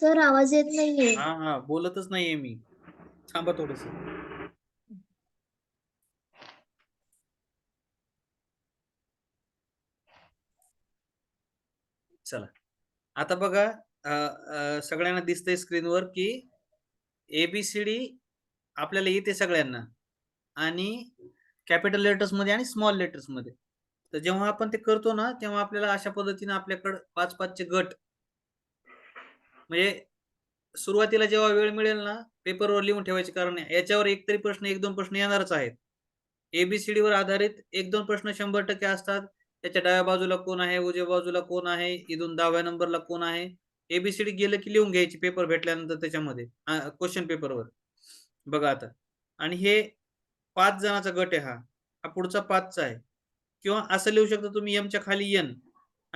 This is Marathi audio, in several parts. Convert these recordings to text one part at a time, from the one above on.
सर आवाज येत नाहीये. हा हा बोलतच नाहीये मी. थांबा थोडस. चला. आता बघा अ, अ, सगळ्यांना दिसतंय स्क्रीनवर की एबीसीडी आपल्याला येते सगळ्यांना. आणि कॅपिटल लेटर्समध्ये आणि स्मॉल लेटर्समध्ये. तर जेव्हा आपण ते करतो ना तेव्हा आपल्याला अशा पद्धतीने आपल्याकडे पाच पाचचे गट म्हणजे सुरुवातीला जेव्हा वेळ मिळेल ना पेपरवर लिहून ठेवायचे कारण आहे. याच्यावर एक तरी प्रश्न एक दोन प्रश्न येणारच आहेत. एबीसीडी वर आधारित एक दोन प्रश्न शंभर टक्के असतात. त्याच्या डाव्या बाजूला कोण आहे उजव्या बाजूला कोण आहे इथून दहाव्या नंबरला कोण आहे एबीसीडी गेलं की लिहून घ्यायची पेपर भेटल्यानंतर त्याच्यामध्ये क्वेश्चन पेपरवर बघा आता. आणि हे पाच जणांचा गट आहे हा. हा पुढचा पाचचा आहे. किंवा असं लिहू शकता तुम्ही एमच्या खाली एन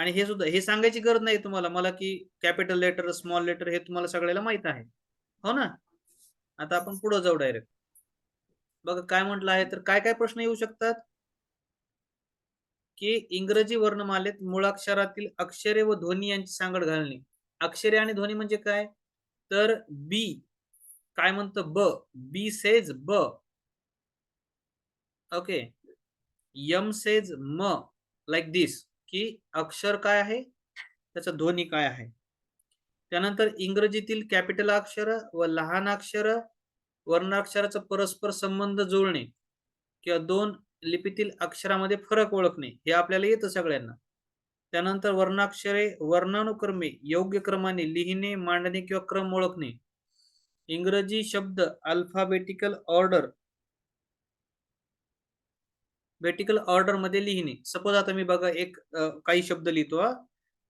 आणि हे सुद्धा हे सांगायची गरज नाही तुम्हाला मला की कॅपिटल लेटर स्मॉल लेटर हे तुम्हाला सगळ्याला माहीत आहे. हो ना? आता आपण पुढे जाऊ डायरेक्ट बघा काय म्हटलं आहे तर काय काय प्रश्न येऊ शकतात? की इंग्रजी वर्णमालेत मुळाक्षरातील अक्षरे व ध्वनी यांची सांगड घालणे. अक्षरे आणि ध्वनी म्हणजे काय? तर बी काय म्हणतं? ब बी सेज ब. ओके. यम सेज म लाईक दिस की अक्षर काय आहे? त्याचा ध्वनी काय आहे? त्यानंतर इंग्रजीतील कॅपिटल अक्षर व लहान अक्षर वर्णाक्षराचा परस्पर संबंध जुळणे किंवा दोन लिपीतील अक्षरामध्ये फरक ओळखणे हे आपल्याला येतं सगळ्यांना. त्यानंतर वर्णाक्षरे वर्णानुक्रमे योग्य क्रमाने लिहिणे मांडणे किंवा क्रम ओळखणे. इंग्रजी शब्द अल्फाबेटिकल ऑर्डर बेटिकल ऑर्डरमध्ये लिहिणे. सपोज आता मी बघा एक काही शब्द लिहितो हा.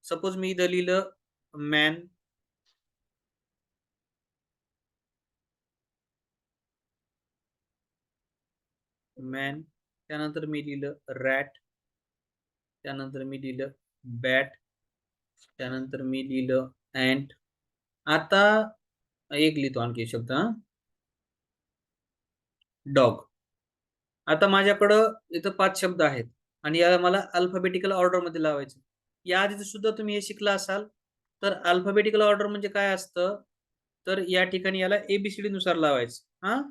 सपोज मी इथं लिहिलं मॅन मॅन त्यानंतर मी लिहिलं रॅट त्यानंतर मी लिहिलं बॅट त्यानंतर मी लिहिलं अँट आता एक लिहितो आणखी शब्द हा. डॉग आता माझ्याकडं इथं पाच शब्द आहेत आणि याला मला अल्फाबेटिकल ऑर्डरमध्ये लावायचं. या आधी सुद्धा तुम्ही हे शिकला असाल. तर अल्फाबेटिकल ऑर्डर म्हणजे काय असतं? तर या ठिकाणी याला एबीसीडी नुसार लावायचं. हा?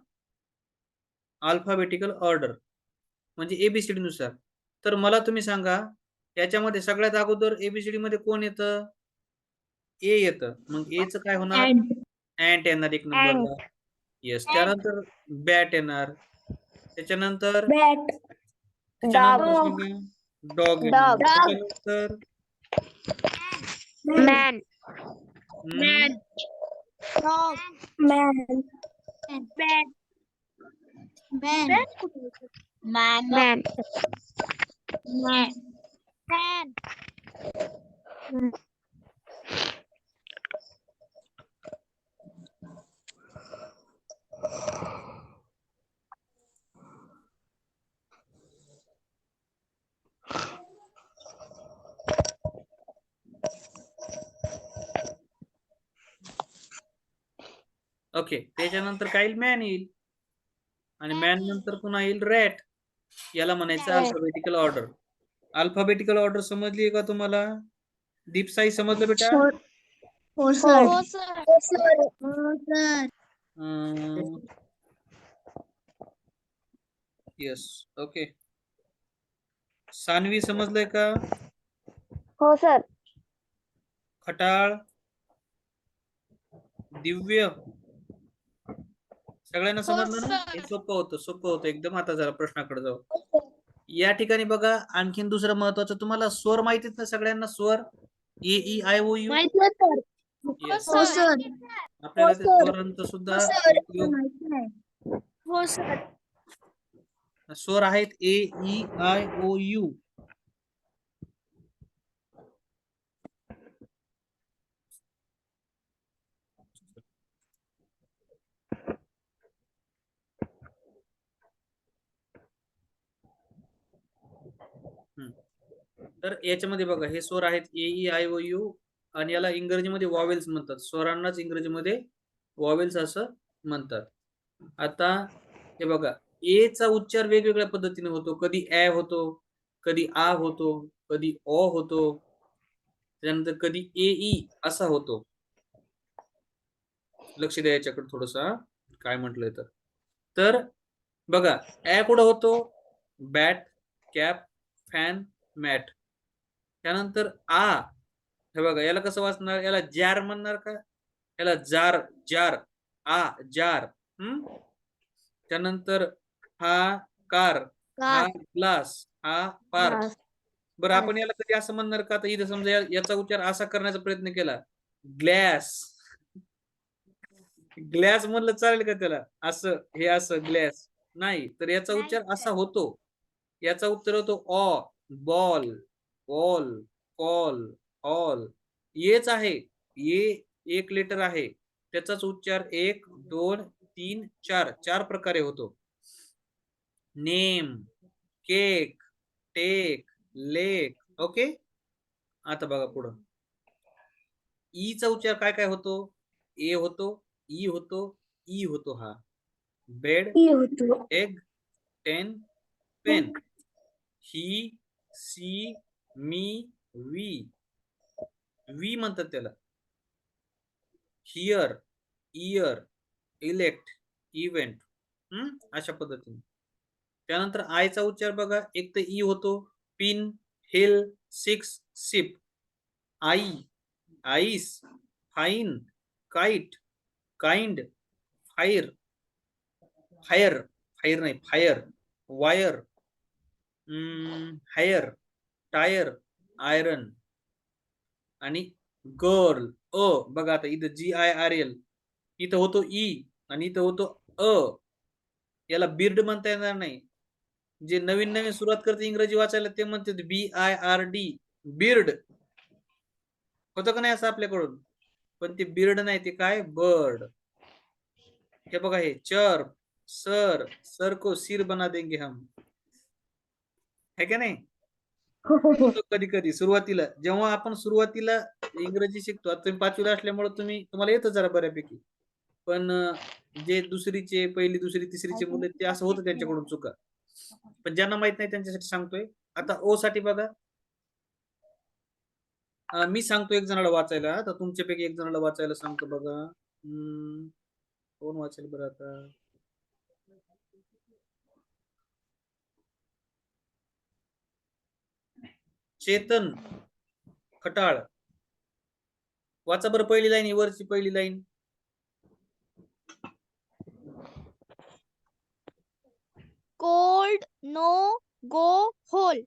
अल्फाबेटिकल ऑर्डर म्हणजे एबीसीडी नुसार. तर मला तुम्ही सांगा याच्यामध्ये सगळ्यात अगोदर एबीसीडी मध्ये कोण येतं? ए येतं. मग एच काय होणार? अँट येणार एक नंबरला येस त्यानंतर बॅट येणार. त्याच्यानंतर dog man man man bat man man okay. त्याच्यानंतर काय येईल? मॅन येईल. आणि मॅन नंतर पुन्हा येईल रॅट याला म्हणायचं. अल्फाबेटिकल ऑर्डर अल्फाबेटिकल ऑर्डर समजली का तुम्हाला? दीप साई समजलं बेटा? हो सर हो सर हो सर हो सर येस ओके सानवी समजलंय का? हो सर खटाळ. दिव्य. सगळ्यांना समजलं ना? हे सोपं होतं सोपं होतं. एकदम आता जरा प्रश्नाकडे जाऊ. या ठिकाणी बघा आणखीन दुसरं महत्वाचं तुम्हाला स्वर माहितीत ना सगळ्यांना? स्वर? A E I O U. हो सर. आपल्याला ते sir. स्वरांचा सुद्धा हो हो स्वर आहेत A E I O U. तर याच्यामध्ये बघा हे स्वर आहेत A E I O U आणि याला इंग्रजीमध्ये वॉवेल्स म्हणतात. स्वरांनाच इंग्रजीमध्ये वॉवेल्स असं म्हणतात. आता हे बघा ए चा उच्चार वेगवेगळ्या पद्धतीने होतो. कधी ऍ होतो कधी आ होतो कधी ऑ होतो त्यानंतर कधी ए ई e असा होतो. लक्ष द्या याच्याकडे थोडस काय म्हटलंय तर. तर बघा ऍ कुठं होतो? बॅट कॅप फॅन मॅट त्यानंतर आ हे बघा याला कसं वाचणार? याला जार म्हणणार का? याला जार जार आ जार हम्म त्यानंतर हा कार हा ग्लास हा पार्क ग्लास. बरं आपण याला कधी असं म्हणणार का? आता इथं समजा या- याचा उच्चार असा करण्याचा प्रयत्न केला. ग्लॅस. ग्लॅस म्हणलं चालेल का त्याला? असं हे असं ग्लॅस. नाही तर याचा उच्चार असा. होतो. याचा उत्तर होतो ऑ बॉल. बॉल कॉल ऑल येच आहे. ये एक लेटर आहे. त्याचाच उच्चार एक दोन तीन चार. चार प्रकारे होतो. Name cake take lake. Okay? आता बघा पुढं. ईचा उच्चार काय काय होतो? ए होतो ई होतो ई होतो हा. Bed egg ten pen. He see me we. We म्हणतात त्याला. हिअर इयर इलेक्ट इव्हेंट हम्म? अशा पद्धतीने. त्यानंतर आयचा उच्चार बघा. एक तर ई होतो. Pin hill six sip I ice fine kite kind fire fire fire नाही. Fire wire hire tyre iron आणि गर्ल अ बघा आता इथं जी आय आर एल इथं होतो ई आणि इथं होतो अ. याला बिर्ड म्हणता येणार नाही. जे नवीन नवीन सुरुवात करते इंग्रजी वाचायला ते म्हणतात B I R D bird होतं का नाही असं आपल्याकडून? पण ते बिर्ड नाही ते काय? बर्ड हे बघा हे चर सर सर को सिर बना देंगे हम. है का नाही? कधी कधी सुरुवातीला जेव्हा आपण सुरुवातीला इंग्रजी शिकतो आता तुम्ही पाचवीला असल्यामुळे तुम्ही तुम्हाला येतं जरा बऱ्यापैकी. पण अं, जे दुसरीचे पहिली दुसरी तिसरीचे मुलं आहेत, ते असं होतं त्यांच्याकडून चुका. पण ज्यांना माहीत नाही त्यांच्यासाठी सांगतोय. आता ओ साठी बघा. अं, मी सांगतो एक जणाला वाचायला. तर तुमच्यापैकी एक जणाला वाचायला सांगतो बघा. हम्म, कोण वाचेल बरं आता? चेतन खटाळ. वाचा बरं पहिली लाईन वरची पहिली line. Cold no go hole.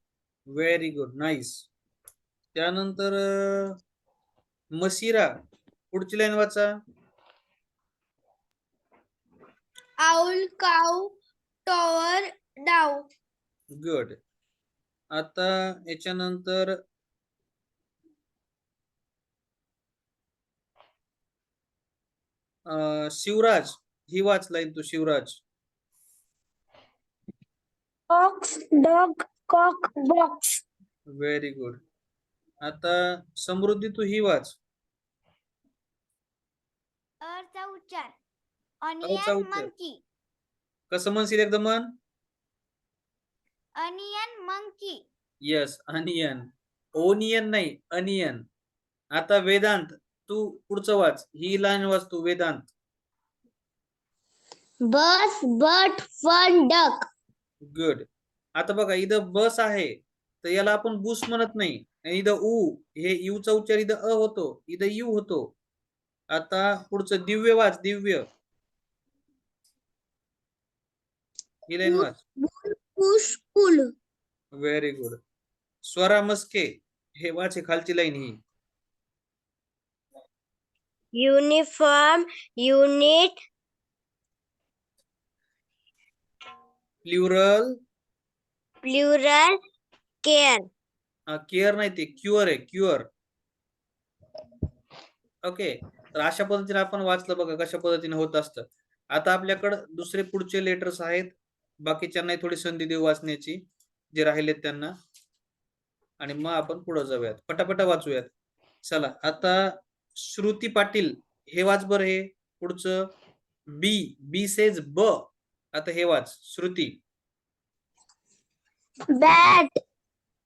Very good nice त्यानंतर मसिरा पुढची लाईन वाचा. Owl cow tower down good आता याच्यानंतर अं, शिवराज ही वाच लाईन तू Shivraj? Ox dog cock box very good आता समृद्धी तू ही वाच. अरचा उच्चार. ऑनियन. मंकी कसं म्हणशील एकदम मन? Onion monkey. Yes onion. Onion नाही अनियन. आता वेदांत तू पुढचं वाच. ही लाईन वाच तू Vedant. Bus but fun duck good आता बघा इथं बस आहे तर याला आपण बुस म्हणत नाही. आणि इथं उ हे यूचा उच्चार इथं अ होतो इथं यू होतो. आता पुढचं दिव्य वाच दिव्य. ही लाईन वाच. Push pull very good Swara Maske हे वाच खालची लाईन ही. Uniform unit plural plural care care नाही ते क्युअर आहे क्युअर ओके तर अशा पद्धतीने आपण वाचलं बघा कशा पद्धतीने होत असतं. आता आपल्याकडं दुसरे पुढचे लेटर्स आहेत. बाकीच्यांनाही थोडी संधी देऊ वाचण्याची जे राहिलेत त्यांना. आणि मग आपण पुढे जाऊयात. पटापटा वाचूयात. चला आता श्रुती पाटील हे वाच बरं हे. पुढचं बी बी सेज ब. आता हे वाच. Shruti. Bat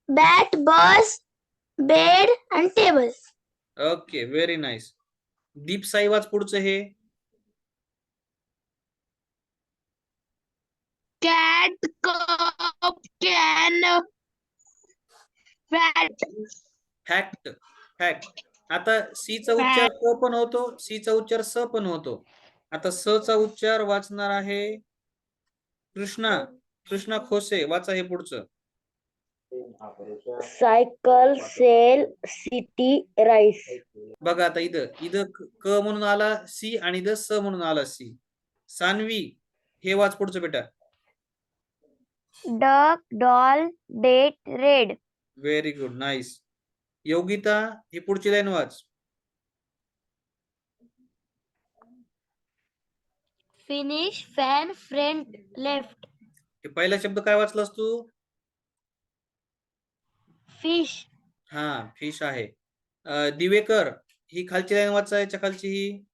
bat bus bed आणि table okay very nice Deep Sai वाच पुढचं हे. cat cup can fat. Fact fact आता सी चा उच्चार क पण होतो सी चा उच्चार स पण होतो. आता स चा उच्चार वाचणार आहे कृष्णा कृष्णा खोसे वाचा हे पुढचं. सायकल सेल सिटी राईस बघा आता इथं इथं क- क म्हणून आला सी आणि इथं स म्हणून आला सी सानवी हे वाच पुढचं बेटा. Duck doll date red. Very good nice Yogita ही पुढची लाईन वाच. फिनिश फॅन फ्रंट लेफ्ट हे पहिला शब्द काय वाचलास तू? फिश हा फिश आहे. अं, दिवेकर ही खालची लाईन वाचा याच्या खालची ही.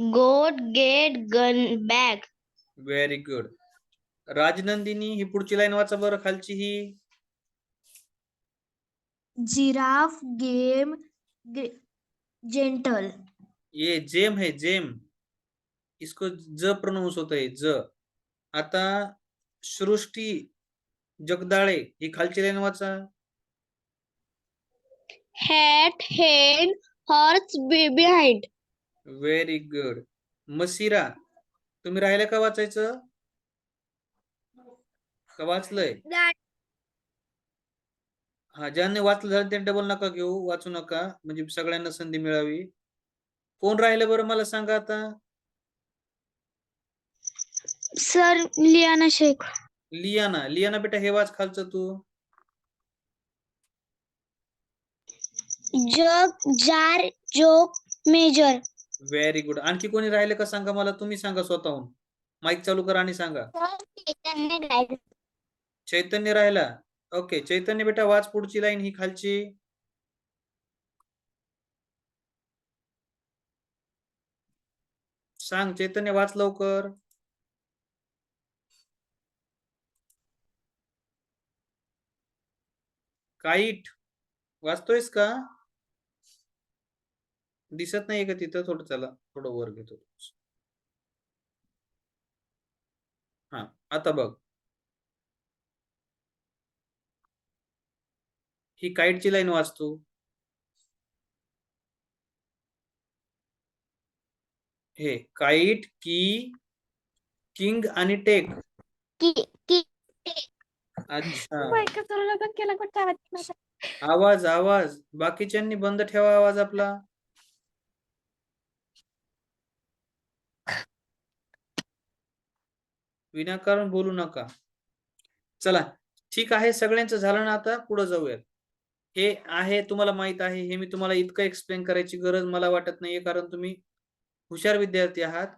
Goat gate gun bag very good Rajnandini ही पुढची लाईन वाचा बरं खालची ही. जिराफ गेम जेंटल ये जेम है जेम. इसको ज प्रोनाउंस होत आहे ज. आता सृष्टी जगदाळे ही खालची लाईन वाचा. Hat head horse behind very good Masira तुम्ही राहिलं का वाचायचं? का वाचलंय? हा ज्यांनी वाचलं झालं ते डबल नका घेऊ वाचू नका. म्हणजे सगळ्यांना संधी मिळावी. कोण राहिलं बरं मला सांगा आता? सर लियाना शेख. लियाना लियाना बेटा हे वाच खालचं तू. Jug jar joke major. Very good आणखी कोणी राहिलं का सांगा मला? तुम्ही सांगा स्वतःहून. माईक चालू करा आणि सांगा. चैतन्य राहिला. ओके चैतन्य बेटा वाच पुढची लाईन ही खालची. सांग चैतन्य वाच लवकर. काईट वाचतोयस का? दिसत नाहीये का तिथं? थोडं चला थोडं वर घेतो. हा आता बघ. ही काईटची लाईन वाचतो. हे काईट की किंग आणि टेक. की की अच्छा. आवाज आवाज. बाकीच्यांनी बंद ठेवा आवाज आपला. विनाकारण बोलू नका. चला ठीक आहे सगळ्यांचं झालं ना आता? पुढे जाऊयात. हे आहे तुम्हाला माहीत आहे हे मी तुम्हाला इतकं एक्सप्लेन करायची गरज मला वाटत नाहीये कारण तुम्ही हुशार विद्यार्थी आहात.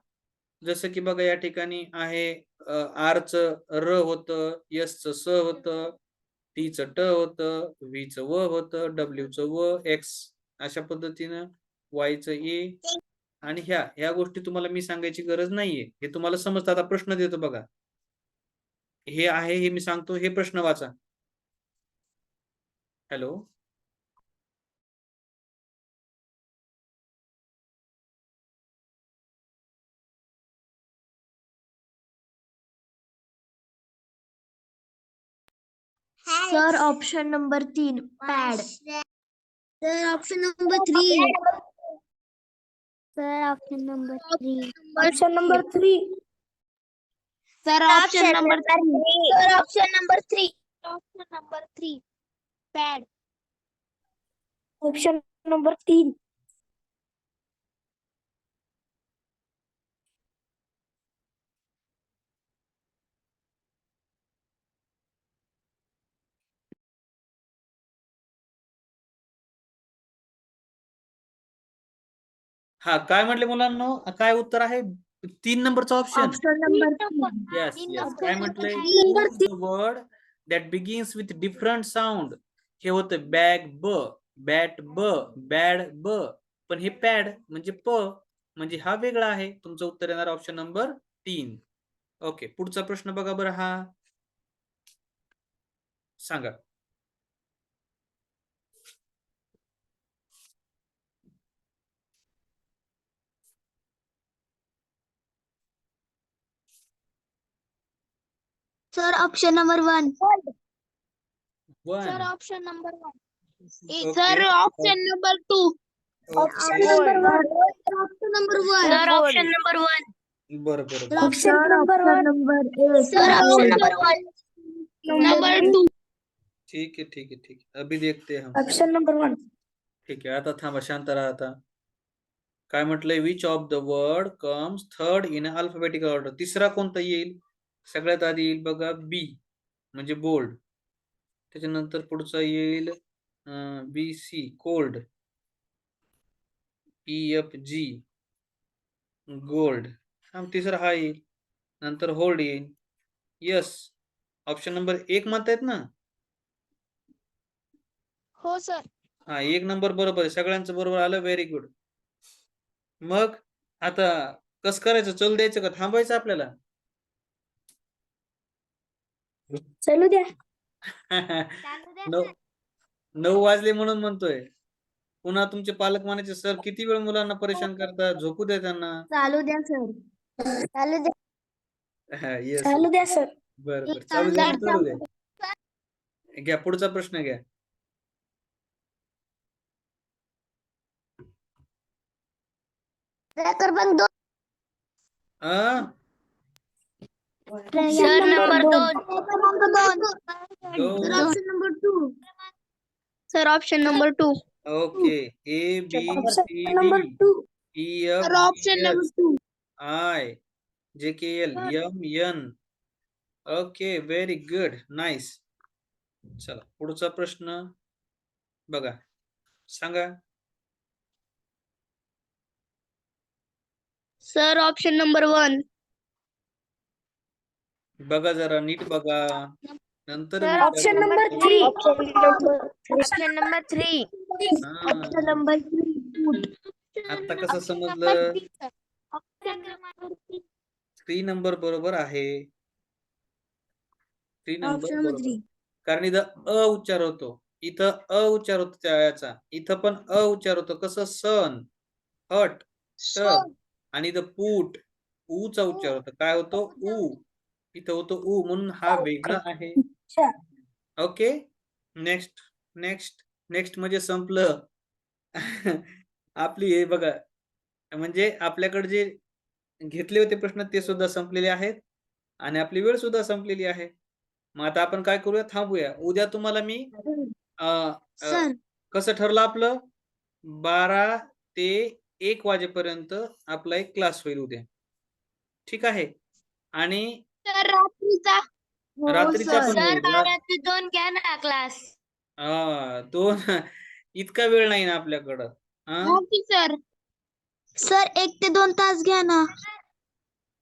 जसं की बघा या ठिकाणी आहे आर च र होतं एस च स होतं टी च ट होतं व्ही च व होतं डब्ल्यू च व एक्स अशा पद्धतीनं वाय च ए आणि ह्या ह्या गोष्टी तुम्हाला मी सांगायची गरज नाहीये. हे तुम्हाला समजतं आता प्रश्न देतो बघा. हे आहे हे मी सांगतो हे प्रश्न वाचा. हॅलो? सर ऑप्शन नंबर तीन pad sir option number three sir option number three option number three sir option number three sir option number three option number three pad option number तीन हा काय म्हटले मुलांनो? काय उत्तर आहे? तीन नंबरचं option option number. Yes yes काय. म्हटलंय word that begins with different sound हे होतं बॅग ब बॅट ब बॅड ब. पण हे पॅड म्हणजे प म्हणजे हा वेगळा आहे. तुमचं उत्तर येणार ऑप्शन नंबर तीन. ओके पुढचा प्रश्न बघा बरं हा. सांगा. Sir option number one one sir option number one Okay. Sir option number two okay number one sir option number one बरं बरं बरं. Option number number sir option number one number two ठीक आहे ठीक आहे ठीक आहे अभी देखते हम। ऑप्शन नंबर वन ठीक आहे आता थांबा शांत राहा आता काय म्हटलंय? Which of the word comes third in alphabetical order तिसरा कोणता येईल? सगळ्यात आधी येईल बघा बी म्हणजे बोल्ड त्याच्यानंतर पुढचा येईल B C cold E F G gold हा तिसरा हा येईल. नंतर होल्ड येईल. यस ऑप्शन नंबर एक म्हणतायत ना? हो सर हा एक नंबर बरोबर आहे. सगळ्यांचं बरोबर आलं. व्हेरी गुड मग आता कस करायचं? चल द्यायचं का? थांबायचं आपल्याला? चालू द्या. नऊ नऊ वाजले म्हणून म्हणतोय. पुन्हा तुमचे पालक म्हणायचे सर किती वेळ मुलांना परेशान करतात झोपू द्या त्यांना. चालू द्या सर. चालू द्या. हा, yes. चालू द्या सर. बरं बरं. चालू द्या चालू द्या. घ्या पुढचा प्रश्न घ्या. क्रमांक दोन. आ? सर नंबर दोन. क्रमांक दोन दोन. Option number two sir option number two okay A B C number D two E sir option number two I J K L M N okay very good nice चला पुढचा प्रश्न बघा. सांगा. सर ऑप्शन नंबर वन बघा जरा नीट बघा. नंतर option. Number three option number three हा, ऑप्शन नंबर थ्री आता कसं समजलं? थ्री नंबर बरोबर आहे. थ्री नंबर कारण इथं अ उच्चार होतो. इथं अ उच्चार होतो त्या याचा. इथं पण अ उच्चार होतो. कसं? सन हट आणि इथं पूट. ऊचा उच्चार होतो. काय होतो? ऊ. इथं होतो ऊ म्हणून हा वेगळा आहे. ओके. नेक्स्ट नेक्स्ट नेक्स्ट म्हणजे संपलं. आपली हे बघा म्हणजे आपल्याकडे जे घेतले होते प्रश्न ते सुद्धा संपलेले आहेत आणि आपली वेळ सुद्धा संपलेली आहे. मग आता आपण काय करूया थांबूया. उद्या तुम्हाला मी कसं ठरलं आपलं? बारा ते एक वाजेपर्यंत आपला एक क्लास होईल उद्या. ठीक आहे? आणि सर रात्रीचा रात्रीचा पण सर. होईल. ते दोन घ्या ना क्लास हा, दोन. इतका वेळ नाही ना आपल्याकडं हा? सर. सर एक ते दोन तास घ्या ना.